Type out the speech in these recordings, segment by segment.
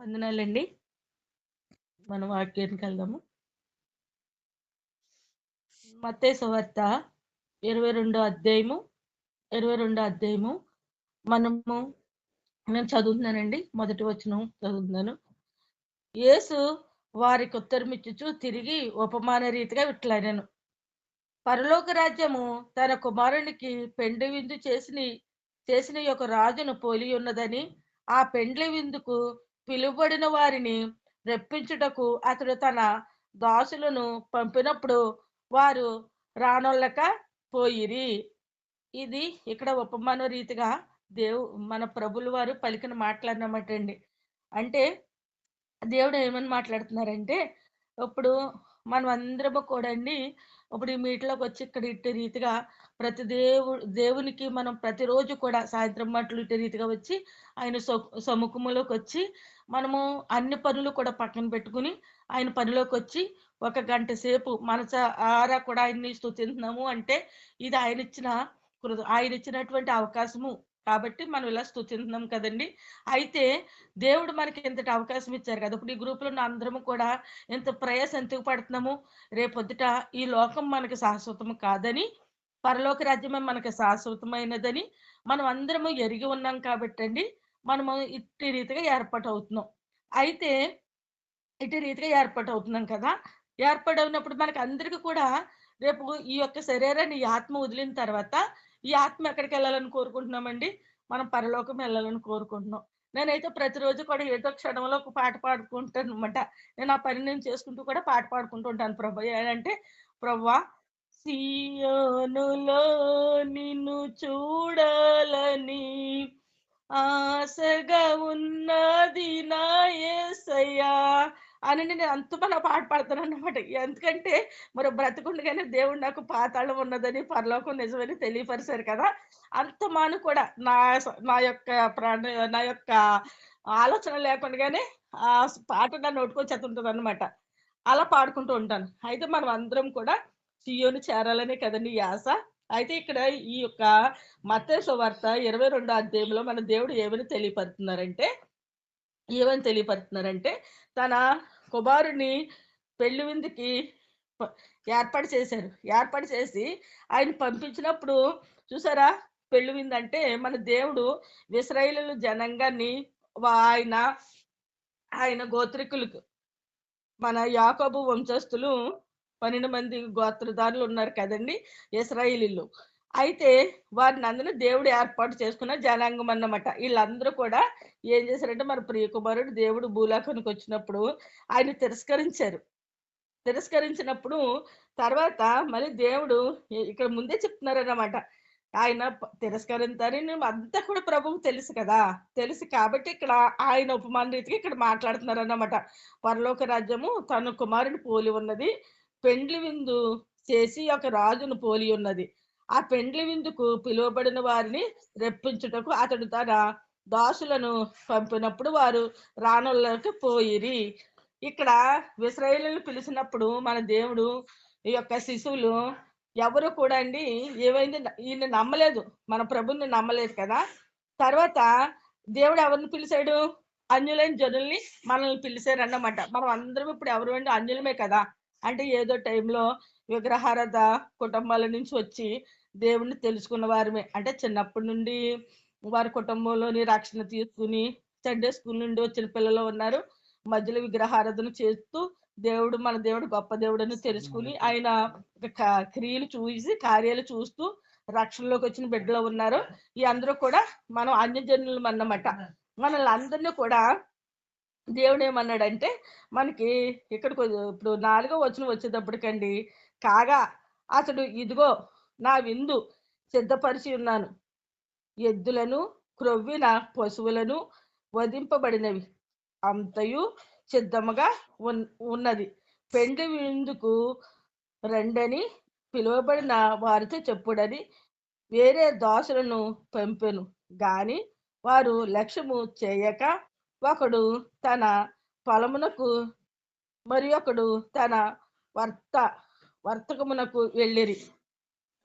వందనాలండి. మన వాక్యానికి వెళ్దాము. మత్తయి సువార్త 22 అధ్యాయము 22 అధ్యాయము మనము నేను చదువుతున్నానండి. మొదటి వచనం చదువుతున్నాను. యేసు వారికి ఉత్తరమిచ్చుచు తిరిగి ఉపమాన రీతిగా విట్లాడాను పరలోక రాజ్యము తన కుమారునికి పెండ్లి విందు చేసిన చేసిన యొక్క రాజును పోలి ఉన్నదని ఆ పెండ్లి విందుకు పిలువబడిన వారిని రెప్పించుటకు అతడు తన దాసులను పంపినప్పుడు వారు రానొల్లక పోయిరి. ఇది ఇక్కడ ఉపమాన రీతిగా దేవు మన ప్రభుల వారు పలికిన మాట్లాడినమాట అండి అంటే దేవుడు ఏమని మాట్లాడుతున్నారంటే ఇప్పుడు మనం అందరము కూడా ఇప్పుడు ఈ మీటిలోకి వచ్చి ఇక్కడ ఇట్టి రీతిగా ప్రతి దేవు దేవునికి మనం ప్రతిరోజు కూడా సాయంత్రం మట్లు ఇట్టి రీతిగా వచ్చి ఆయన సముఖములోకి వచ్చి మనము అన్ని పనులు కూడా పక్కన పెట్టుకుని ఆయన పనిలోకి వచ్చి ఒక గంట సేపు మనస ఆరా కూడా ఆయన్ని స్థుతిందాము అంటే ఇది ఆయన ఇచ్చిన ఆయన ఇచ్చినటువంటి అవకాశము. కాబట్టి మనం ఇలా స్థుతిందాం కదండి. అయితే దేవుడు మనకి ఇంతటి అవకాశం ఇచ్చారు కదా. ఇప్పుడు ఈ గ్రూపులో ఉన్న అందరము కూడా ఎంత ప్రయాస ఎందుకు పడుతున్నాము. రేపొద్దుట ఈ లోకం మనకి శాశ్వతం కాదని పరలోక రాజ్యమే మనకి శాశ్వతమైనదని మనం అందరము ఎరిగి ఉన్నాం కాబట్టి అండి మనము ఇట్టి రీతిగా ఏర్పాటు అవుతున్నాం అయితే ఇటు రీతిగా ఏర్పాటు అవుతున్నాం కదా. ఏర్పాటు అయినప్పుడు మనకి అందరికీ కూడా రేపు ఈ యొక్క శరీరాన్ని ఆత్మ వదిలిన తర్వాత ఈ ఆత్మ ఎక్కడికి వెళ్ళాలని కోరుకుంటున్నామండి? మనం పరలోకం వెళ్ళాలని కోరుకుంటున్నాం. నేనైతే ప్రతిరోజు కూడా ఏదో క్షణంలో ఒక పాట పాడుకుంటాను అనమాట నేను ఆ పని నేను చేసుకుంటూ కూడా పాట పాడుకుంటూ ఉంటాను ప్రభు. ఏంటంటే ప్రభా సియోనులో నిన్ను చూడాలని ఆశగా ఉన్నది నా ఏసయ్యా. అని నేను అంతమని పాట పాడతాను అన్నమాట ఎందుకంటే మరి బ్రతుకుండగానే దేవుడు నాకు పాతాళం ఉన్నదని పరలోకం నిజమని తెలియపరిచారు కదా. అంత మాను కూడా నా నా యొక్క ప్రాణ నా యొక్క ఆలోచన లేకుండానే ఆ పాట నా నోటుకొచ్చేస్తుంటుంది అనమాట అలా పాడుకుంటూ ఉంటాను. అయితే మనం అందరం కూడా సియోని చేరాలనే కదండి ఈ అయితే ఇక్కడ ఈ యొక్క మత్స్య వార్త ఇరవై రెండో అధ్యాయంలో మన దేవుడు ఏమని తెలియపరుతున్నారంటే ఏమని తెలియపడుతున్నారంటే తన కుమారుని పెళ్ళి విందుకి ఏర్పాటు చేశారు. ఏర్పాటు చేసి ఆయన పంపించినప్పుడు చూసారా? పెళ్ళి విందంటే మన దేవుడు విశ్రాయిలు జనంగాన్ని ఆయన ఆయన గోత్రికులకు మన యాకోబు వంశస్థులు పన్నెండు మంది గోత్రదారులు ఉన్నారు కదండి ఇస్రాయిలీలు. అయితే వారిని అందరూ దేవుడు ఏర్పాటు చేసుకున్న జనాంగం అన్నమాట. వీళ్ళందరూ కూడా ఏం చేశారంటే మన ప్రియకుమారుడు దేవుడు భూలోకానికి వచ్చినప్పుడు ఆయన తిరస్కరించారు. తిరస్కరించినప్పుడు తర్వాత మళ్ళీ దేవుడు ఇక్కడ ముందే చెప్తున్నారన్నమాట. ఆయన తిరస్కరించారని అంతా కూడా ప్రభువు తెలుసు కదా. తెలుసు కాబట్టి ఇక్కడ ఆయన ఉపమాన రీతికి ఇక్కడ మాట్లాడుతున్నారు అన్నమాట పరలోక రాజ్యము తన కుమారుని పోలి ఉన్నది పెండ్లి విందు చేసి ఒక రాజును పోలి ఉన్నది. ఆ పెండ్లి విందుకు పిలువబడిన వారిని రెప్పించుటకు అతడు తన దాసులను పంపినప్పుడు వారు రానుల్లోకి పోయిరి. ఇక్కడ విశ్రాయిలను పిలిచినప్పుడు మన దేవుడు ఈ యొక్క శిశువులు ఎవరు కూడా అండి ఏమైంది ఈయన నమ్మలేదు. మన ప్రభుని నమ్మలేదు కదా. తర్వాత దేవుడు ఎవరిని పిలిచాడు? అన్యులైన జనుల్ని మనల్ని పిలిచారు అన్నమాట మనం అందరం ఇప్పుడు ఎవరు అండి? అన్యులమే కదా. అంటే ఏదో టైంలో విగ్రహారథ కుటుంబాల నుంచి వచ్చి దేవుణ్ణి తెలుసుకున్న వారమే. అంటే చిన్నప్పటి నుండి వారి కుటుంబంలోని రక్షణ తీసుకుని సండే స్కూల్ నుండి వచ్చిన పిల్లలు ఉన్నారు. మధ్యలో విగ్రహారాధన చేస్తూ దేవుడు మన దేవుడు గొప్ప దేవుడు అని తెలుసుకుని ఆయన క్రియలు చూసి కార్యాలు చూస్తూ రక్షణలోకి వచ్చిన బిడ్డలు ఉన్నారు. ఈ అందరూ కూడా మనం అన్యజనులు అన్నమాట. మనల్ని అందరినీ కూడా దేవుడు ఏమన్నాడంటే మనకి ఇక్కడికి ఇప్పుడు నాలుగో వచ్చిన వచ్చేటప్పటికండి కాగా అతడు ఇదిగో నా విందు సిద్ధపరిచి ఉన్నాను. ఎద్దులను క్రొవ్విన పశువులను వధింపబడినవి. అంతయు సిద్ధముగా ఉన్నది. పెండి విందుకు రెండని పిలువబడిన వారితో చెప్పుడని వేరే దాసులను పంపెను. గాని వారు లక్ష్యము చేయక ఒకడు తన పొలమునకు మరి ఒకడు తన వర్త వర్తకమునకు వెళ్ళిరి.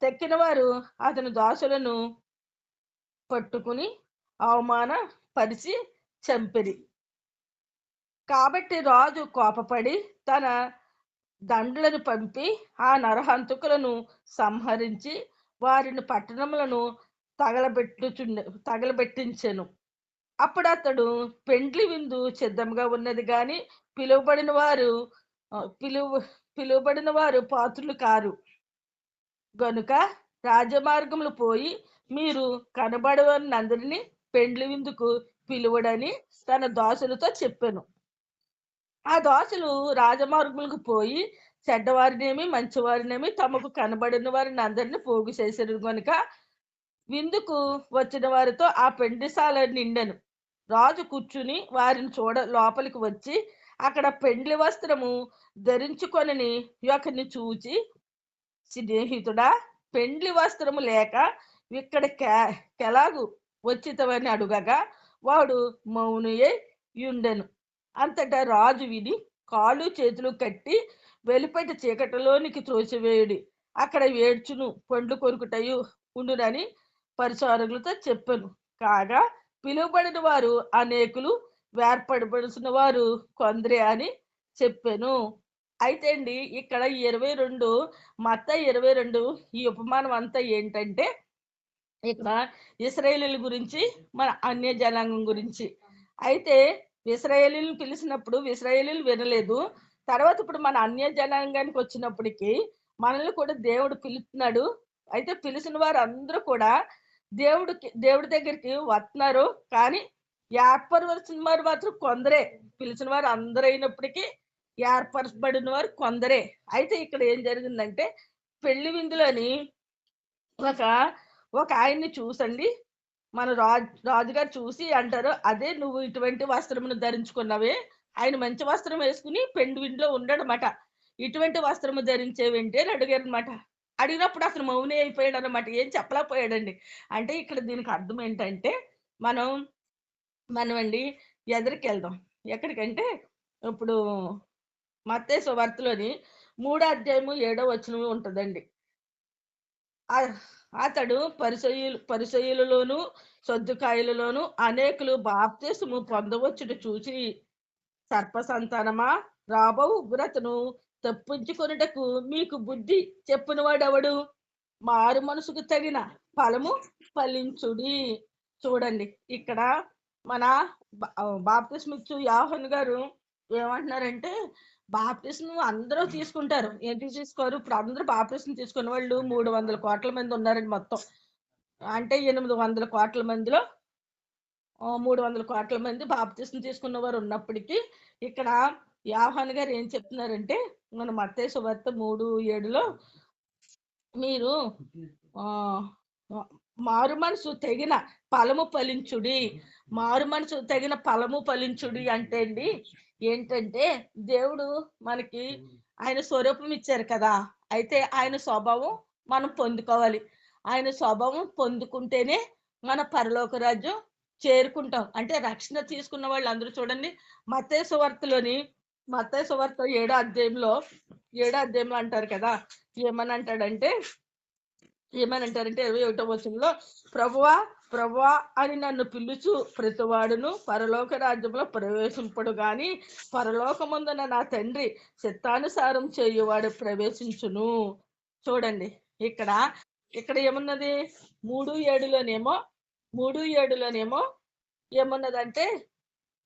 తెక్కిన వారు అతని దాసులను పట్టుకుని అవమాన పరిచి చంపిరి. కాబట్టి రాజు కోపపడి తన దండులను పంపి ఆ నరహంతకులను సంహరించి వారిని పట్టణములను తగలబెట్టుచుండె తగలబెట్టించెను. అప్పుడు అతడు పెండ్లి విందు సిద్ధంగా ఉన్నది కానీ పిలువబడిన వారు పిలువ పిలువబడిన వారు పాత్రులు కారు. గనుక రాజమార్గములు పోయి మీరు కనబడవనందరినీ పెండ్లి విందుకు పిలువడని తన దోశలతో చెప్పాను. ఆ దోశలు రాజమార్గములకు పోయి చెడ్డవారినేమి మంచివారినేమి తమకు కనబడిన వారిని అందరిని పోగు చేశారు కనుక విందుకు వచ్చిన వారితో ఆ పెండిశాల నిండెను. రాజు కూర్చుని వారిని చూడ లోపలికి వచ్చి అక్కడ పెండ్లి వస్త్రము ధరించుకొనని ఒకరిని చూచి స్నేహితుడా? పెండ్లి వస్త్రము లేక ఇక్కడ కె- కెలాగు వచ్చితవని అడుగగా వాడు మౌనుయే యుండెను. అంతటా రాజు విని కాళ్ళు చేతులు కట్టి వెలిపటి చీకటిలోనికి త్రోసివేయుడి. అక్కడ ఏడ్చును పండ్లు కొరుకుటయు ఉండునని పరిచారకులతో చెప్పాను. కాగా పిలువబడిన వారు అనేకులు వేర్పడబడుచున్న వారు కొందరే అని చెప్పాను. అయితే అండి ఇక్కడ ఇరవై రెండు మత ఇరవై రెండు ఈ ఉపమానం అంతా ఏంటంటే ఇక్కడ ఇస్రాయేలీల గురించి మన అన్య జనాంగం గురించి. అయితే ఇస్రాయేలీలు పిలిచినప్పుడు ఇస్రాయేలీలు వినలేదు. తర్వాత ఇప్పుడు మన అన్య జనాంగానికి వచ్చినప్పటికీ మనల్ని కూడా దేవుడు పిలుస్తున్నాడు. అయితే పిలిచిన వారు అందరూ కూడా దేవుడికి దేవుడి దగ్గరికి వస్తున్నారు కానీ ఏర్పరవలసిన వారు మాత్రం కొందరే. పిలిచిన వారు అందరూ అయినప్పటికీ ఏర్పరచబడిన వారు కొందరే. అయితే ఇక్కడ ఏం జరిగిందంటే పెళ్ళి విందులోని ఒక ఒక ఆయన్ని చూసండి. మన రాజు రాజుగారు చూసి అంటారు అదే నువ్వు ఇటువంటి వస్త్రమును ధరించుకున్నావే. ఆయన మంచి వస్త్రం వేసుకుని పెండు వింట్లో ఉండడమాట. ఇటువంటి వస్త్రము ధరించేవేంటి? అని అడిగారు అనమాట అడిగినప్పుడు అసలు మౌనే అయిపోయాడు అనమాట ఏం చెప్పలేకపోయాడండి. అంటే ఇక్కడ దీనికి అర్థం ఏంటంటే మనం మనం అండి ఎదరికి వెళ్దాం ఎక్కడికంటే ఇప్పుడు మత్తే సువార్తలోని మూడో అధ్యాయము ఏడో వచనము ఉంటుందండి. అతడు పరిసయులు పరిసయులలోను సొద్దుకాయలలోను అనేకులు బాప్తిసము పొందవచ్చుట చూసి సర్ప సంతానమా రాబో ఉగ్రతను తప్పించుకొనుటకు మీకు బుద్ధి చెప్పినవాడెవడు? మారు మనసుకు తగిన ఫలము ఫలించుడి. చూడండి ఇక్కడ మన బాప్తిస్మిచ్చు యాహన్ గారు ఏమంటున్నారంటే బాప్టిజం అందరూ తీసుకుంటారు. ఏంటి తీసుకోరు ఇప్పుడు అందరూ బాప్టిజం తీసుకున్న వాళ్ళు మూడు వందల కోట్ల మంది ఉన్నారండి మొత్తం. అంటే ఎనిమిది వందల కోట్ల మందిలో మూడు వందల కోట్ల మంది బాప్తిజం తీసుకున్న వారు ఉన్నప్పటికీ ఇక్కడ యాహాన్ గారు ఏం చెప్తున్నారంటే మన మత్తే సువార్త మూడు ఏడులో మీరు ఆ మారు మనసు తగిన ఫలము ఫలించుడి. మారు మనసు తగిన ఫలము ఫలించుడి అంటే అండి ఏంటంటే దేవుడు మనకి ఆయన స్వరూపం ఇచ్చారు కదా అయితే ఆయన స్వభావం మనం పొందుకోవాలి. ఆయన స్వభావం పొందుకుంటేనే మన పరలోక రాజ్యం చేరుకుంటాం. అంటే రక్షణ తీసుకున్న వాళ్ళు అందరూ చూడండి మత్తయి సువార్తలోని మత్తయి సువార్త ఏడో అధ్యాయంలో ఏడో అధ్యాయంలో అంటారు కదా ఏమని అంటాడంటే ఏమని అంటారంటే ఇరవై ఒకటో వచనంలో ప్రభువా ప్రభా అని నన్ను పిలుచు ప్రతివాడును. పరలోక రాజ్యంలో ప్రవేశింపడు గాని పరలోకముందున నా తండ్రి చిత్తానుసారం చేయువాడు ప్రవేశించును. చూడండి ఇక్కడ ఇక్కడ ఏమున్నది? మూడు ఏడులోనేమో మూడు ఏడులోనేమో ఏమున్నదంటే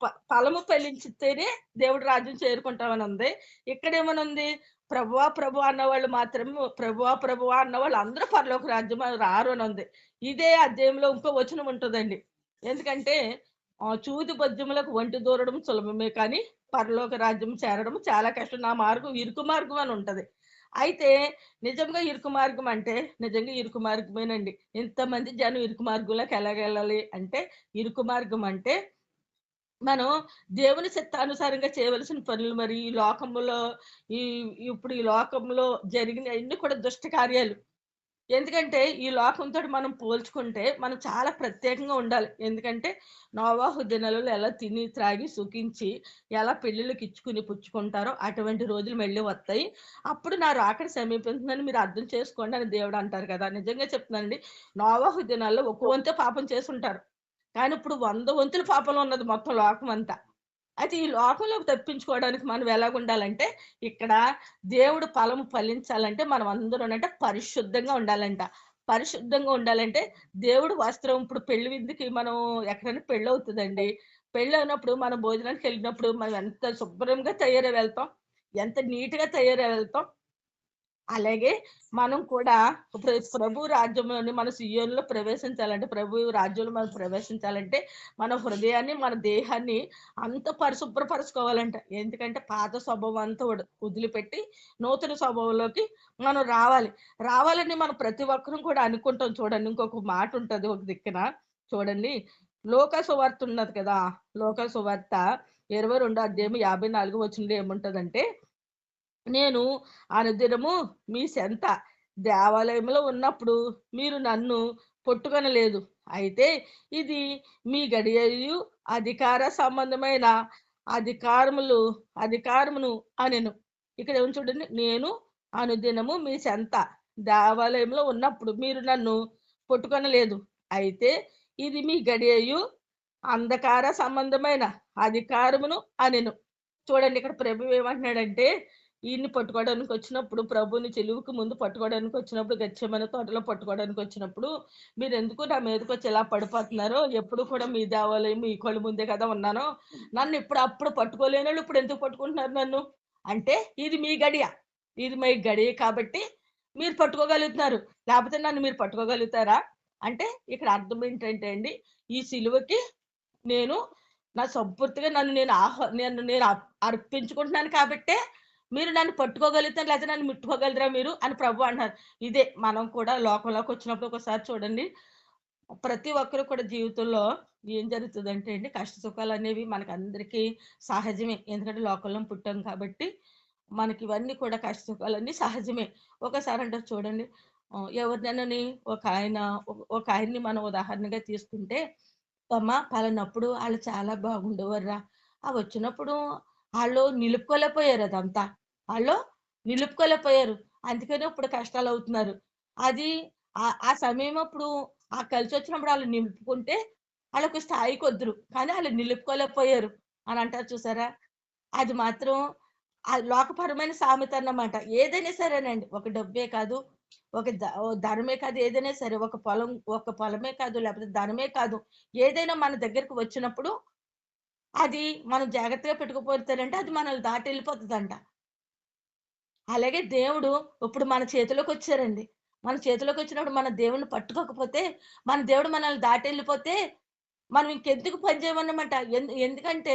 ప- ఫలము ఫలించితేనే దేవుడు రాజ్యం చేరుకుంటామని ఉంది. ఇక్కడ ఏమనుంది ప్రభువా ప్రభు అన్న వాళ్ళు మాత్రమే ప్రభువా ప్రభువా అన్న వాళ్ళు అందరూ పరలోక రాజ్యం రారు అని ఉంది. ఇదే అధ్యాయంలో ఇంకో వచనం ఉంటుందండి. ఎందుకంటే చూతి చూది వంటి దూరడం సులభమే కానీ పరలోక రాజ్యం చేరడం చాలా కష్టం. నా మార్గం ఇరుకు మార్గం అని ఉంటుంది. అయితే నిజంగా ఇరుకు మార్గం అంటే నిజంగా ఇరుకు మార్గమేనండి. ఇంతమంది జనం ఇరుకు మార్గంలోకి ఎలాగెళ్ళాలి అంటే ఇరుకు మార్గం అంటే మనం దేవుని చిత్తానుసారంగా చేయవలసిన పనులు మరి ఈ లోకంలో ఈ ఇప్పుడు ఈ లోకంలో జరిగిన అన్ని కూడా దుష్ట కార్యాలు. ఎందుకంటే ఈ లోకంతో మనం పోల్చుకుంటే మనం చాలా ప్రత్యేకంగా ఉండాలి. ఎందుకంటే నోవాహు దినాలలో ఎలా తిని త్రాగి సుఖించి ఎలా పెళ్ళిళ్ళకి ఇచ్చుకుని పుచ్చుకుంటారో అటువంటి రోజులు మళ్ళీ వస్తాయి. అప్పుడు నా రాకడ సమీపిస్తుందని మీరు అర్థం చేసుకోండి అని దేవుడు అంటారు కదా. నిజంగా చెప్తున్నానండి. నోవాహు దినాల్లో ఒక పాపం చేసుంటారు కానీ ఇప్పుడు వంద వంతుల పాపంలో ఉన్నది మొత్తం లోకం అంతా అయితే ఈ లోకంలోకి తప్పించుకోవడానికి మనం ఎలాగుండాలంటే ఇక్కడ దేవుడు ఫలము ఫలించాలంటే మనం అందరూ అంటే పరిశుద్ధంగా ఉండాలంట. పరిశుద్ధంగా ఉండాలంటే దేవుడు వస్త్రం ఇప్పుడు పెళ్ళి విందుకి మనం ఎక్కడైనా పెళ్ళి అవుతుందండి. పెళ్ళి అయినప్పుడు మనం భోజనానికి వెళ్ళినప్పుడు మనం ఎంత శుభ్రంగా తయారై వెళ్తాం ఎంత నీట్గా తయారై వెళ్తాం అలాగే మనం కూడా ప్రభు రాజ్యంలోని మన సియోన్లో ప్రవేశించాలంటే ప్రభు రాజ్యంలో మనం ప్రవేశించాలంటే మన హృదయాన్ని మన దేహాన్ని అంత పరిశుభ్రపరచుకోవాలంట. ఎందుకంటే పాత స్వభావం అంతా వదిలిపెట్టి నూతన స్వభావంలోకి మనం రావాలి. రావాలని మనం ప్రతి ఒక్కరం కూడా అనుకుంటాం. చూడండి ఇంకొక మాట ఉంటుంది ఒక దిక్కున. చూడండి లోక సువార్త ఉన్నది కదా. లోక సువార్త ఇరవై రెండు అధ్యాయం యాభై నాలుగు వచ్చినది ఏముంటదంటే నేను అనుదినము మీ సెంత దేవాలయంలో ఉన్నప్పుడు మీరు నన్ను పొట్టుకొనలేదు. అయితే ఇది మీ గడియయు అధికార సంబంధమైన అధికారములు అధికారమును అనెను. ఇక్కడ ఏమి చూడండి నేను అనుదినము మీ సెంత దేవాలయంలో ఉన్నప్పుడు మీరు నన్ను పొట్టుకొనలేదు. అయితే ఇది మీ గడియయు అంధకార సంబంధమైన అధికారమును అనెను. చూడండి ఇక్కడ ప్రభు ఏమంటున్నాడంటే ఈయన్ని పట్టుకోవడానికి వచ్చినప్పుడు ప్రభుని చెలువుకి ముందు పట్టుకోవడానికి వచ్చినప్పుడు గచ్చమైన తోటలో పట్టుకోవడానికి వచ్చినప్పుడు మీరు ఎందుకు నా మీదకి వచ్చి ఎలా పడిపోతున్నారో? ఎప్పుడు కూడా మీ దేవాలయం మీ కళ్ళు ముందే కదా ఉన్నానో. నన్ను ఇప్పుడు అప్పుడు పట్టుకోలేని ఇప్పుడు ఎందుకు పట్టుకుంటున్నారు నన్ను? అంటే ఇది మీ గడియ. ఇది మీ గడియ కాబట్టి మీరు పట్టుకోగలుగుతున్నారు. లేకపోతే నన్ను మీరు పట్టుకోగలుగుతారా? అంటే ఇక్కడ అర్థం ఏంటంటే అండి ఈ సిలువకి నేను నా సంపూర్తిగా నన్ను నేను ఆహ్వా నేను నేను అర్పించుకుంటున్నాను కాబట్టే మీరు నన్ను పట్టుకోగలుగుతారు లేకపోతే నన్ను ముట్టుకోగలరా మీరు? అని ప్రభు అన్నారు. ఇదే మనం కూడా లోకంలోకి వచ్చినప్పుడు ఒకసారి చూడండి. ప్రతి ఒక్కరు కూడా జీవితంలో ఏం జరుగుతుందంటే అండి కష్ట సుఖాలు అనేవి మనకి అందరికీ సహజమే. ఎందుకంటే లోకంలో పుట్టాం కాబట్టి మనకి ఇవన్నీ కూడా కష్ట సుఖాలన్నీ సహజమే. ఒకసారి అంటే చూడండి ఆ, ఎవరినైనాని ఒక ఆయన ఒక- ఆయన్ని మనం ఉదాహరణగా తీసుకుంటే అమ్మ పలానప్పుడు వాళ్ళు చాలా బాగుండేవారురా. ఆ వచ్చినప్పుడు వాళ్ళు నిలుపుకోలేకపోయారు అదంతా. వాళ్ళు నిలుపుకోలేకపోయారు. అందుకనే ఇప్పుడు కష్టాలు అవుతున్నారు అది ఆ- ఆ సమయం అప్పుడు ఆ కలిసి వచ్చినప్పుడు వాళ్ళు నిలుపుకుంటే వాళ్ళకు స్థాయికి వద్దురు కానీ వాళ్ళు నిలుపుకోలేకపోయారు అని అంటారు చూసారా? అది మాత్రం ఆ లోకపరమైన సామెత అన్నమాట. ఏదైనా సరేనండి. ఒక డబ్బే కాదు ఒక ద- ధనమే కాదు ఏదైనా సరే. ఒక పొలం ఒక పొలమే కాదు లేకపోతే ధనమే కాదు. ఏదైనా మన దగ్గరకు వచ్చినప్పుడు అది మనం జాగ్రత్తగా పెట్టుకుపోతారంటే అది మనల్ని దాటి వెళ్ళిపోతుందంట. అలాగే దేవుడు ఇప్పుడు మన చేతిలోకి వచ్చారండి. మన చేతిలోకి వచ్చినప్పుడు మన దేవుడిని పట్టుకోకపోతే మన దేవుడు మనల్ని దాటి వెళ్ళిపోతే మనం ఇంకెందుకు పనిచేయమన్నమాట ఎందు- ఎందుకంటే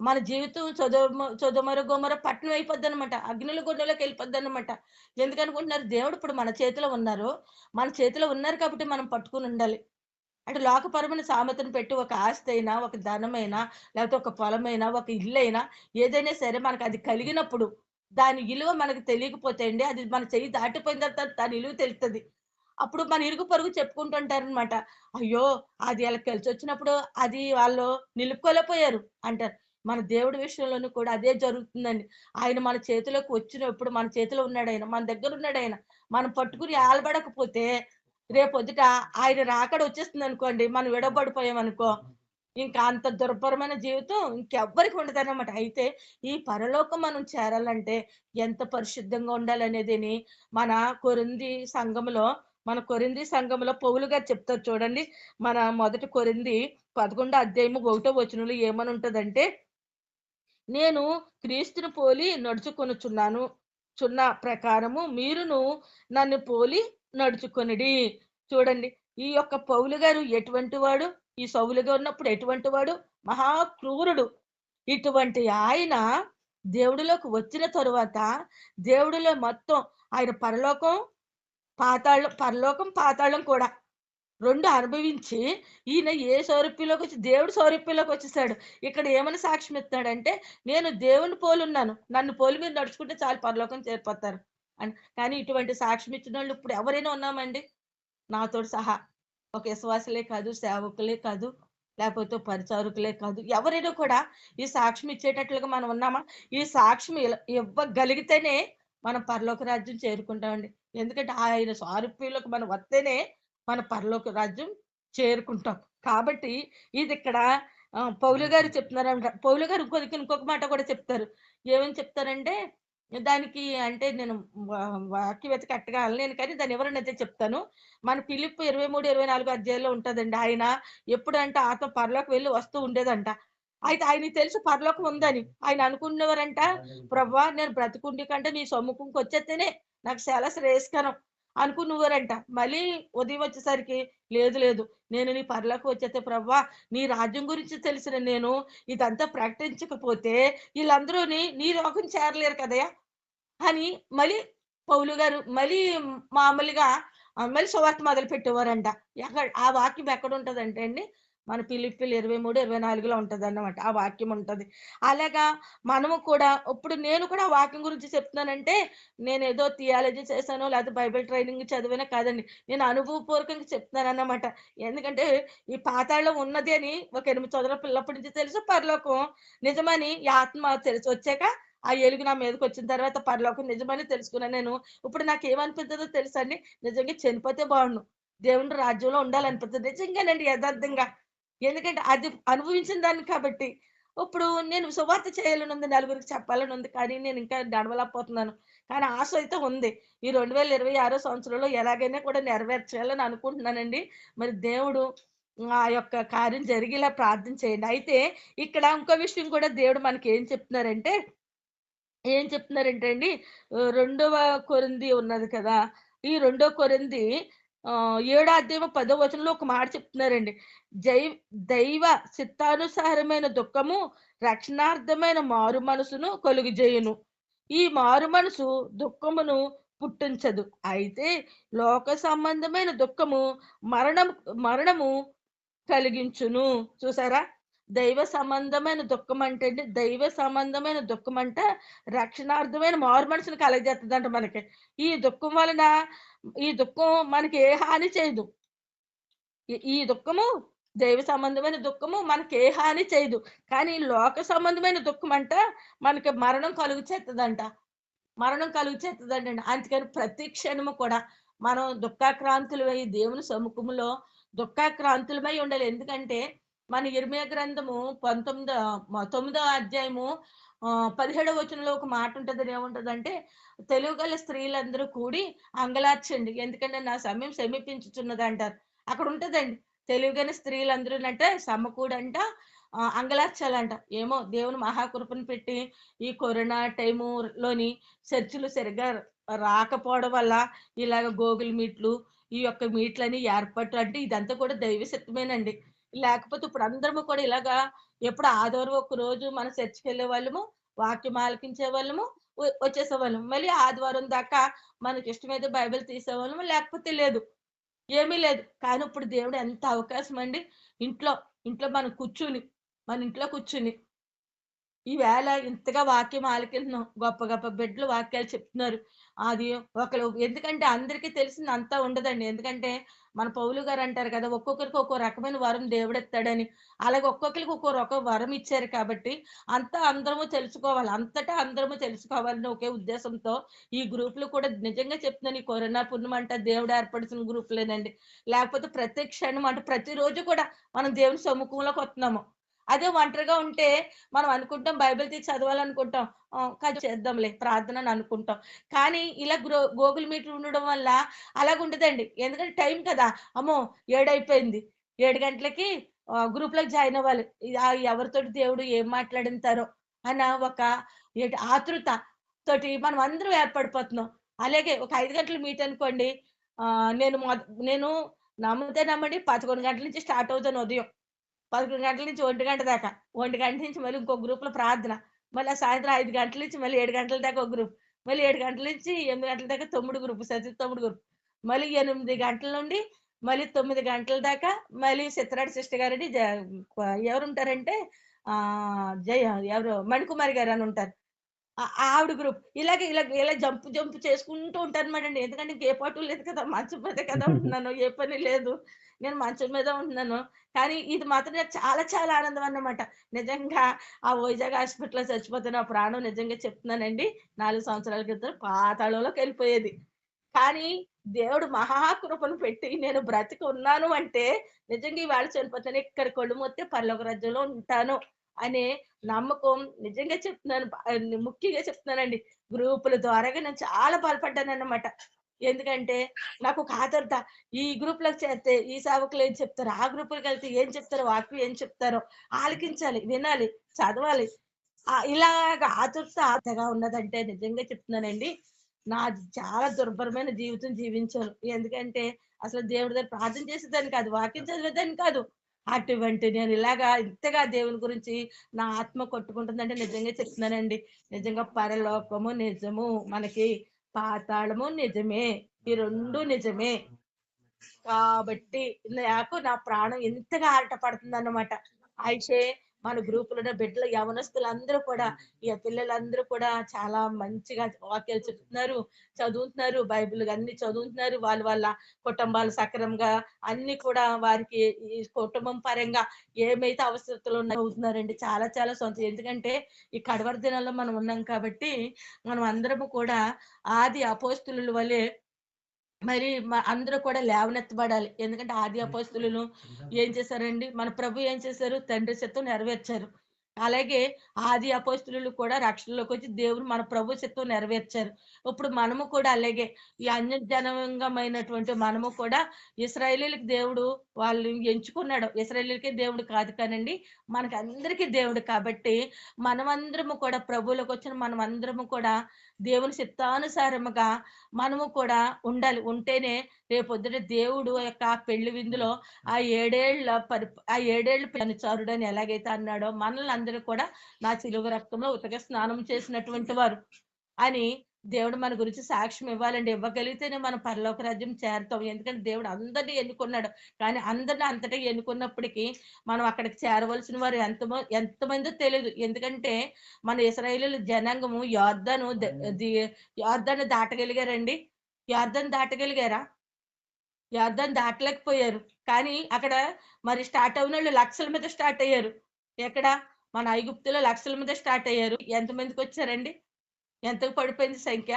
మన జీవితం చదువు చదుమర గోమర పట్టణం అయిపోద్ది అనమాట అగ్నిల గుండెలోకి వెళ్ళిపోద్ది అనమాట ఎందుకనుకుంటున్నారు? దేవుడు ఇప్పుడు మన చేతిలో ఉన్నారు. మన చేతిలో ఉన్నారు కాబట్టి మనం పట్టుకుని ఉండాలి. అంటే లోకపరమైన సామెతను పెట్టి ఒక ఆస్తి అయినా ఒక ధనమైనా లేకపోతే ఒక పొలమైనా ఒక ఇల్లు అయినా ఏదైనా సరే మనకు అది కలిగినప్పుడు దాని విలువ మనకు తెలియకపోతే అండి అది మన చెయ్యి దాటిపోయిన తర్వాత దాని విలువ తెలుస్తుంది అప్పుడు మన ఇరుగు పొరుగు చెప్పుకుంటుంటారనమాట. అయ్యో అది అలా కలిసి వచ్చినప్పుడు అది వాళ్ళు నిలుపుకోలేకపోయారు అంటారు. మన దేవుడి విషయంలోనూ కూడా అదే జరుగుతుందండి. ఆయన మన చేతిలోకి వచ్చినప్పుడు మన చేతిలో ఉన్నాడు ఆయన మన దగ్గర ఉన్నాడు ఆయన మనం పట్టుకుని ఆలబడకపోతే రేపొద్దుట ఆయన రాకడ వచ్చేస్తుంది అనుకోండి మనం విడబడిపోయాం అనుకో ఇంకా అంత దుర్భరమైన జీవితం ఇంకెవ్వరికి ఉండదన్నమాట. అయితే ఈ పరలోకం మనం చేరాలంటే ఎంత పరిశుద్ధంగా ఉండాలనేదిని మన కొరింది సంఘంలో మన కొరింది సంఘంలో పౌలు గారు చెప్తారు చూడండి. మన మొదటి కొరింది పదకొండో అధ్యాయము ఒకటో వచనంలో ఏమని ఉంటదంటే నేను క్రీస్తుని పోలి నడుచుకొనుచున్నాను. చున్న ప్రకారము మీరును నన్ను పోలి నడుచుకొనిడి. చూడండి ఈ యొక్క పౌలు గారు ఎటువంటి వాడు? ఈ సౌలుగా ఉన్నప్పుడు ఎటువంటి వాడు? మహా క్రూరుడు ఇటువంటి ఆయన దేవుడిలోకి వచ్చిన తరువాత దేవుడిలో మొత్తం ఆయన పరలోకం పాతాళం పరలోకం పాతాళం కూడా రెండు అనుభవించి ఈయన ఏ సౌరూప్యంలోకి వచ్చి దేవుడు సౌరూప్యంలోకి వచ్చేసాడు. ఇక్కడ ఏమని సాక్ష్యం ఇస్తాడంటే నేను దేవుని పోలున్నాను. నన్ను పోలి మీరు నడుచుకుంటే చాలు పరలోకం చేరిపోతారు. అని కానీ ఇటువంటి సాక్ష్యం ఇచ్చిన వాళ్ళు ఇప్పుడు ఎవరైనా ఉన్నామండి? నాతో సహా. ఒక విశ్వాసులే కాదు సేవకులే కాదు లేకపోతే పరిచారకులే కాదు ఎవరైనా కూడా ఈ సాక్ష్యం ఇచ్చేటట్లుగా మనం ఉన్నామా ఈ సాక్ష్యం ఇవ్వగలిగితేనే మనం పరలోక రాజ్యం చేరుకుంటామండి ఎందుకంటే ఆయన సారూప్యులకు మనం వస్తేనే మన పరలోక రాజ్యం చేరుకుంటాం కాబట్టి ఇది ఇక్కడ పౌలు గారు చెప్తున్నారంట. పౌలు గారు ఇంకొక ఇంకొక మాట కూడా చెప్తారు. ఏమని చెప్తారంటే దానికి అంటే నేను వా వాక్యం అయితే కరెక్ట్‌గా అనలేను కానీ దాని వివరణ అయితే చెప్తాను. మన ఫిలిప్ 23, 24 అధ్యాయంలో ఉంటదండి. ఆయన ఎప్పుడంటే ఆత్మ పరలోకం వెళ్ళి వస్తూ ఉండేదంట. అయితే ఆయనకి తెలుసు పరలోకం ఉందని. ఆయన అనుకునేవారంట, "ప్రభువా నేను బ్రతికుండి కంటే నీ సమ్ముఖంకి వచ్చేత్తేనే నాకు చాలా శ్రేయస్కరం" అనుకున్నవారంట మళ్ళీ ఉదయం వచ్చేసరికి లేదు లేదు నేను నీ పర్లోకి వచ్చేస్తే ప్రవ్వా నీ రాజ్యం గురించి తెలిసిన నేను ఇదంతా ప్రకటించకపోతే వీళ్ళందరూని నీ లోకం చేరలేరు కదయా అని మళ్ళీ పౌలు గారు మళ్ళీ మామూలుగా మళ్ళీ సువార్త మొదలుపెట్టేవారంట. ఎక్కడ ఆ వాక్యం ఎక్కడ ఉంటుందంటే అండి, మన పిలిపిలు ఇరవై మూడు ఇరవై నాలుగులో ఉంటుంది అన్నమాట ఆ వాక్యం ఉంటది. అలాగా మనము కూడా ఇప్పుడు నేను కూడా ఆ వాక్యం గురించి చెప్తున్నానంటే, ఏదో థియాలజీ చేశానో, లేకపోతే బైబిల్ ట్రైనింగ్ చదివినా కాదండి. నేను అనుభవపూర్వకంగా చెప్తున్నాను అన్నమాట ఎందుకంటే, ఈ పాతాళం ఉన్నది అని ఒక ఎనిమిది చదువుల పిల్లప్పటి నుంచి తెలుసు. పరలోకం నిజమని ఈ ఆత్మ తెలిసి వచ్చాక ఆ ఎలుగు నా మీదకి వచ్చిన తర్వాత పరలోకం నిజమని తెలుసుకున్నాను నేను. ఇప్పుడు నాకు తెలుసా తెలుసండి నిజంగా చనిపోతే బాగుండు దేవుని రాజ్యంలో ఉండాలనిపిస్తుంది నిజంగానండి యథార్థంగా. ఎందుకంటే అది అనుభవించిన దాన్ని కాబట్టి. ఇప్పుడు నేను సువార్త చేయాలనుంది. నలుగురికి చెప్పాలని ఉంది కానీ నేను ఇంకా నడవలేకపోతున్నాను. కానీ ఆశ అయితే ఉంది. ఈ 2026 సంవత్సరంలో ఎలాగైనా కూడా నెరవేర్చాలని అనుకుంటున్నానండి. మరి దేవుడు ఆ యొక్క కార్యం జరిగేలా ప్రార్థన చేయండి. అయితే ఇక్కడ ఇంకో విషయం కూడా దేవుడు మనకి ఏం చెప్తున్నారంటే ఏం చెప్తున్నారంటే అండి రెండవ కొరింది ఉన్నది కదా! ఈ రెండో కొరింది ఏడో అధ్యాయం పదో వచనంలో ఒక మాట చెప్తున్నారండి. జై దైవ చిత్తానుసారమైన దుఃఖము రక్షణార్థమైన మారు మనసును కలుగజేయును. ఈ మారు మనసు దుఃఖమును పుట్టించదు. అయితే లోక సంబంధమైన దుఃఖము మరణం మరణము కలిగించును. చూసారా? దైవ సంబంధమైన దుఃఖం అంటే అండి, దైవ సంబంధమైన దుఃఖం అంటే రక్షణార్థమైన మారు మనసును కలగజేస్తదంట మనకి. ఈ దుఃఖం వలన ఈ దుఃఖం మనకి ఏ హాని చేయదు. ఈ దుఃఖము దైవ సంబంధమైన దుఃఖము మనకి ఏ హాని చేయదు. కానీ లోక సంబంధమైన దుఃఖం అంట మనకి మరణం కలుగు చేస్తుందంట మరణం కలుగు చేత్తదంటండి. అందుకని ప్రతి క్షణము కూడా మనం దుఃఖాక్రాంతులమై దేవుని సముఖములో దుఃఖాక్రాంతులమై ఉండాలి. ఎందుకంటే మన ఇర్మియా గ్రంథము 19 మ 9 అధ్యాయము పదిహేడవ వచనంలో ఒక మాట ఉంటది. ఏముంటదంటే తెలుగు గల స్త్రీలందరూ కూడి అంగలార్చండి. ఎందుకంటే నా సమయం సమీపించుచున్నది అంటారు. అక్కడ ఉంటదండి. తెలుగైన స్త్రీలందరూనంట సమకూడంట అంగలార్చాలంట. ఏమో దేవుని మహాకృపను పెట్టి ఈ కరోనా టైములోని చర్చిలు సరిగ్గా రాకపోవడం వల్ల ఇలాగ గోగుల్ మీట్లు, ఈ యొక్క మీట్లని ఏర్పాటు అంటే ఇదంతా కూడా దైవ చిత్తమేనండి. లేకపోతే ఇప్పుడు అందరము కూడా ఇలాగా ఎప్పుడు ఆదివారం ఒక రోజు మన చర్చికెళ్ళే వాళ్ళము, వాక్యం ఆలకించే వాళ్ళము, వచ్చేసేవాళ్ళము మళ్ళీ ఆదివారం దాకా మనకి ఇష్టమైతే బైబిల్ తీసేవాళ్ళము, లేకపోతే లేదు. ఏమీ లేదు. కానీ ఇప్పుడు దేవుడు ఎంత అవకాశం అండి. ఇంట్లో, ఇంట్లో మనం కూర్చొని, మన ఇంట్లో కూర్చొని ఈవేళ ఇంతగా వాక్యం ఆలకింటున్నాం. గొప్ప గొప్ప బిడ్డలు వాక్యాలు చెప్తున్నారు. అది ఒకరు ఎందుకంటే అందరికీ తెలిసింది అంతా ఉండదండి. ఎందుకంటే మన పౌలు గారు అంటారు కదా! ఒక్కొక్కరికి ఒక్కో రకమైన వరం దేవుడిస్తాడని. అలాగే ఒక్కొక్కరికి ఒక్కో రకం వరం ఇచ్చారు కాబట్టి అంతా అందరము తెలుసుకోవాలి. అంతటా అందరము తెలుసుకోవాలని ఒకే ఉద్దేశంతో ఈ గ్రూప్‌లు కూడా నిజంగా చెప్తున్నాను. ఈ కరోనా పుణ్యమంట దేవుడు ఏర్పరిచిన గ్రూప్‌లేనండి. లేకపోతే ప్రతి క్షణం అంటే ప్రతిరోజు కూడా మనం దేవుని సముఖంలోకి వస్తున్నాము. అదే ఒంటరిగా ఉంటే మనం అనుకుంటాం బైబిల్ తీసి చదవాలనుకుంటాం. కాదు కానీ చేద్దాంలే ప్రార్థన అని అనుకుంటాం. కానీ ఇలా గ్రో గూగుల్ మీట్ ఉండడం వల్ల అలాగుండదండి. ఎందుకంటే టైం కదా! అమ్మో! ఏడైపోయింది ఏడు గంటలకి గ్రూప్‌లోకి జాయిన్ అవ్వాలి. ఎవరితోటి దేవుడు ఏం మాట్లాడింతారో అన్న ఒక ఆతృత తోటి మనం అందరం ఏర్పడిపోతున్నాం. అలాగే ఒక ఐదు గంటల మీట్ అనుకోండి. నేను నేను నమ్మితే నమ్మండి 11 గంటల నుంచి స్టార్ట్ అవుతాను ఉదయం. 11 గంటల నుంచి ఒంటి గంట దాకా. ఒంటి గంట నుంచి మళ్ళీ ఇంకో గ్రూప్‌లో ప్రార్థన. మళ్ళీ సాయంత్రం ఐదు గంటల నుంచి మళ్ళీ ఏడు గంటల దాకా ఒక గ్రూప్. మళ్ళీ ఏడు గంటల నుంచి ఎనిమిది గంటల దాకా తొమ్మిది గ్రూప్. సతీష్ తమ్ముడు గ్రూప్. మళ్ళీ ఎనిమిది గంటల నుండి మళ్ళీ తొమ్మిది గంటల దాకా మళ్ళీ చిత్రాడి సిస్టర్ గారని జ క ఎవరుంటారంటే జయ ఎవరు మణికుమారి గారు అని ఉంటారు. ఆ ఆవిడ గ్రూప్. ఇలాగే ఇలా ఇలా జంప్ జంప్ చేసుకుంటూ ఉంటానన్నమాటండి. ఎందుకంటే ఇంకే పాటు లేదు కదా! మంచం మీద కదా ఉంటున్నాను. ఏ పని లేదు. నేను మంచం మీద ఉంటున్నాను. కానీ ఇది మాత్రం నాకు చాలా చాలా ఆనందం అన్నమాట. నిజంగా ఆ వైజాగ్ హాస్పిటల్‌లో చచ్చిపోతున్న ఆ ప్రాణం నిజంగా చెప్తున్నానండి నాలుగు సంవత్సరాల క్రితం పాతాళంలోకెళ్ళిపోయేది. కానీ దేవుడు మహాకృపను పెట్టి నేను బ్రతికి ఉన్నాను అంటే నిజంగా ఇవాళ చనిపోతాను ఇక్కడ కొళ్ళు మొత్తే పర్లోక రాజ్యంలో ఉంటాను అనే నమ్మకం నిజంగా చెప్తున్నాను ముఖ్యంగా చెప్తున్నానండి. గ్రూపుల ద్వారాగా నేను చాలా బలపడ్డానన్నమాట. ఎందుకంటే నాకు ఒక ఆతృత ఈ గ్రూప్లకు చేస్తే ఈ సేవకులు ఏం చెప్తారు? ఆ గ్రూపులకు వెళ్తే ఏం చెప్తారు? వాక్యం ఏం చెప్తారో ఆలకించాలి వినాలి చదవాలి. ఆ ఇలాగ ఆతృత ఆతగా ఉన్నదంటే నిజంగా చెప్తున్నానండి. నా చాలా దుర్భరమైన జీవితం జీవించాను. ఎందుకంటే అసలు దేవుడి దగ్గర ప్రార్థన చేసేదాన్ని కాదు వాక్యం చదివేదాన్ని కాదు. అటువంటి నేను ఇలాగా ఇంతగా దేవుని గురించి నా ఆత్మ కొట్టుకుంటుందంటే నిజంగా చెప్తున్నానండి. నిజంగా పరలోకము నిజము. మనకి పాతాళము నిజమే. ఈ రెండు నిజమే. కాబట్టి నాకు నా ప్రాణం ఎంతగా ఆటపడుతుంది అన్నమాట అయితే మన గ్రూపులో బిడ్డలు యవనస్తులు అందరూ కూడా ఈ పిల్లలందరూ కూడా చాలా మంచిగా వాక్యాలు చెప్తున్నారు చదువుతున్నారు బైబిల్ అన్ని చదువుతున్నారు. వాళ్ళ వాళ్ళ కుటుంబాలు సక్రమంగా అన్ని కూడా వారికి ఈ కుటుంబం పరంగా ఏమైతే అవసరతలు ఉన్నాయో అవుతున్నారండి చాలా చాలా సొంత ఎందుకంటే ఈ కడవర దినాల్లో మనం ఉన్నాం కాబట్టి మనం అందరము కూడా ఆది అపోస్తుల వలె మరి మ- అందరూ కూడా లేవనెత్తబడాలి. ఎందుకంటే ఆది అపోస్తులు ఏం చేశారండి? మన ప్రభు ఏం చేశారు? తండ్రి చిత్తం నెరవేర్చారు. అలాగే ఆది అపోస్తులు కూడా రక్షణలోకి వచ్చి దేవుడు మన ప్రభు చిత్తం నెరవేర్చారు. ఇప్పుడు మనము కూడా అలాగే ఈ అన్య జనంగమైనటువంటి మనము కూడా ఇస్రాయేలీలకు దేవుడు వాళ్ళు ఎంచుకున్నాడు. ఇస్రాయేలీలకే దేవుడు కాదు కానండి మనకి అందరికీ దేవుడు కాబట్టి మనమందరము కూడా ప్రభువులకు వచ్చిన మనమందరము కూడా దేవుని చిత్తానుసారముగా మనము కూడా ఉండాలి. ఉంటేనే రేపొద్దున దేవుడు యొక్క పెళ్ళి విందులో ఆ ఏడేళ్ళ పరి ఆ ఏడేళ్ళ పనిచారుడు అని ఎలాగైతే అన్నాడో మనల్ని అందరూ కూడా నా చిలువ రక్తంలో ఉతక స్నానం చేసినటువంటి వారు అని దేవుడు మన గురించి సాక్ష్యం ఇవ్వాలండి. ఇవ్వగలిగితేనే మనం పరలోక రాజ్యం చేరుతాం. ఎందుకంటే దేవుడు అందరినీ ఎన్నుకున్నాడు. కానీ అందరిని అంతటా ఎన్నుకున్నప్పటికీ మనం అక్కడికి చేరవలసిన వారు ఎంతమో ఎంతమందో తెలియదు ఎందుకంటే మన ఇస్రాయేలు జనాంగము యార్దాను యార్దాను దాటగలిగారండి. యార్దాను దాటగలిగారా? యార్దాను దాటలేకపోయారు. కానీ అక్కడ మరి స్టార్ట్ అయిన వాళ్ళు లక్షల మీద స్టార్ట్ అయ్యారు. ఎక్కడ? మన ఐగుప్తులో లక్షల మీద స్టార్ట్ అయ్యారు. ఎంతమందికి వచ్చారండి? ఎంతకు పడిపోయింది సంఖ్య?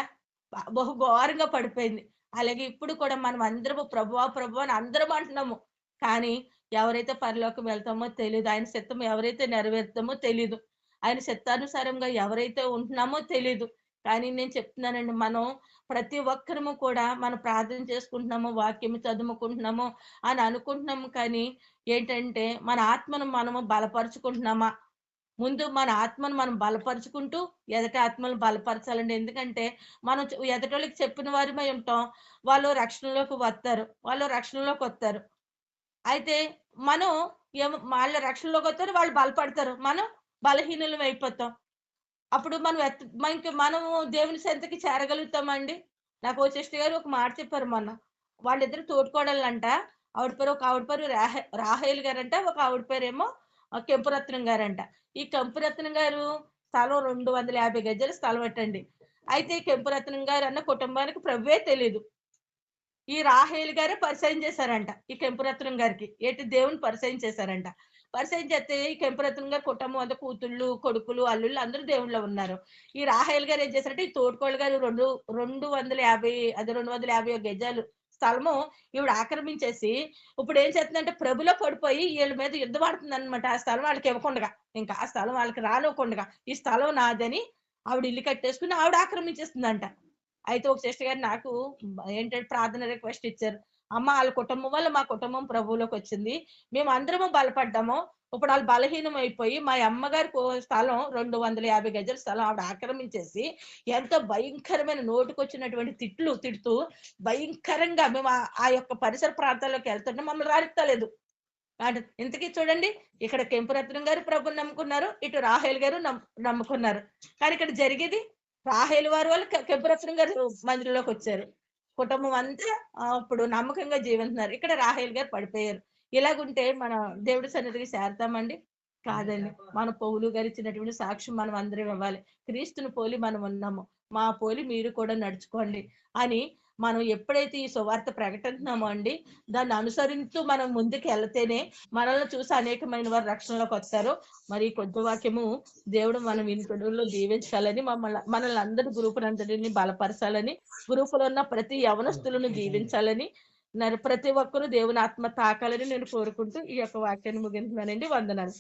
బహు ఘోరంగా పడిపోయింది. అలాగే ఇప్పుడు కూడా మనం అందరము ప్రభువా ప్రభు అని అందరం అంటున్నాము. కానీ ఎవరైతే పరిలోకం వెళ్తామో తెలియదు ఆయన చిత్తం ఎవరైతే నెరవేరుతామో తెలియదు ఆయన చిత్తానుసారంగా ఎవరైతే ఉంటున్నామో తెలియదు కానీ నేను చెప్తున్నానండి మనం ప్రతి ఒక్కరము కూడా మనం ప్రార్థన చేసుకుంటున్నాము వాక్యం చదువుకుంటున్నాము అని అనుకుంటున్నాము. కానీ ఏంటంటే మన ఆత్మను మనము బలపరుచుకుంటున్నామా? ముందు మన ఆత్మను మనం బలపరుచుకుంటూ ఎదటి ఆత్మను బలపరచాలండి. ఎందుకంటే మనం ఎదటోళ్ళకి చెప్పిన వారిమై ఉంటాం. వాళ్ళు రక్షణలోకి వస్తారు. వాళ్ళు రక్షణలోకి వస్తారు. అయితే మనం ఏమో వాళ్ళ రక్షణలోకి వస్తారు వాళ్ళు బలపడతారు. మనం బలహీనులం అయిపోతాం. అప్పుడు మనం ఎత్ మనకి మనము దేవుని సెంతకి చేరగలుగుతామండి? నాకు ఓ గారు ఒక మాట చెప్పారు మొన్న. వాళ్ళిద్దరు తోడుకోడలంట ఆవిడ పేరు ఒక ఆవిడ పేరు రాహే రాహేల్ గారంట. ఒక ఆవిడ పేరేమో కెంపురత్నం గారంట. ఈ కంపురత్నం గారు స్థలం రెండు వందల యాభై గజాల స్థలం పెట్టండి అయితే ఈ కెంపురత్నం గారు అన్న కుటుంబానికి ప్రభువే తెలీదు. ఈ రాహేలు గారే పరిచయం చేశారంట ఈ కెంపురత్నం గారికి. ఏంటి దేవుని పరిచయం చేశారంట. పరిచయం చేస్తే ఈ కెంపురత్నం గారి కుటుంబం అంతా కూతుళ్ళు కొడుకులు అల్లుళ్ళు అందరూ దేవుళ్ళు ఉన్నారు. ఈ రాహేల్ గారు ఏం చేశారంటే ఈ తోడుకోళ్ళు గారు రెండు రెండు వందల యాభై అది రెండు వందల యాభై గజాలు స్థలము ఈవిడ ఆక్రమించేసి ఇప్పుడు ఏం చేస్తుందంటే ప్రభులో పడిపోయి వీళ్ళ మీద యుద్ధం ఆడుతుంది అనమాట ఆ స్థలం వాళ్ళకి ఇవ్వకుండా ఇంకా ఆ స్థలం వాళ్ళకి రానివ్వకుండా ఈ స్థలం నాదని ఆవిడ ఇల్లు కట్టేసుకుని ఆవిడ ఆక్రమించేస్తుందంట. అయితే ఒక సిస్టర్ గారు నాకు ఏంటంటే ప్రార్థన రిక్వెస్ట్ ఇచ్చారు. అమ్మ వాళ్ళ కుటుంబం వల్ల మా కుటుంబం ప్రభువులోకి వచ్చింది. మేము అందరము బలపడ్డాము. ఇప్పుడు వాళ్ళు బలహీనం అయిపోయి మా అమ్మగారికి స్థలం రెండు వందల యాభై గజల స్థలం ఆవిడ ఆక్రమించేసి ఎంతో భయంకరమైన నోటుకొచ్చినటువంటి తిట్లు తిడుతూ భయంకరంగా మేము ఆ- ఆ యొక్క పరిసర ప్రాంతాల్లోకి వెళ్తుంటే మమ్మల్ని రానిస్తలేదు అంటే ఇంతకీ చూడండి ఇక్కడ కెంపురత్నం గారు ప్రభుని నమ్ముకున్నారు ఇటు రాహేల్ గారు నమ్ముకున్నారు. కానీ ఇక్కడ జరిగేది రాహేల్ వారి వాళ్ళు కెంపురత్నం గారు మందిరంలోకి వచ్చారు. కుటుంబం అంతా ఇప్పుడు నమ్మకంగా జీవిస్తున్నారు ఇక్కడ రాహేల్ గారు పడిపోయారు. ఇలాగుంటే మన దేవుడి సన్నిధికి చేరతామండి? కాదండి. మన పౌలు గారు ఇచ్చినటువంటి సాక్ష్యం మనం అందరం ఇవ్వాలి. క్రీస్తుని పోలి మనం ఉన్నాము. మా పోలి మీరు కూడా నడుచుకోండి అని మనం ఎప్పుడైతే ఈ సువార్త ప్రకటిస్తున్నామో అండి దాన్ని అనుసరిస్తూ మనం ముందుకు వెళ్తేనే మనల్ని చూసి అనేకమైన వారు రక్షణలోకి వస్తారు. మరి కొద్ది వాక్యము దేవుడు మనం వినుకుడులో దీవించాలని మమ్మల్ని మనల్ని అందరి గ్రూపులందరినీ బలపరచాలని గ్రూపులో ఉన్న ప్రతి యవనస్తులను దీవించాలని ప్రతి ఒక్కరూ దేవుని ఆత్మ తాకాలని నేను కోరుకుంటూ ఈ యొక్క వాక్యాన్ని ముగించున్నానండి. వందనాలు.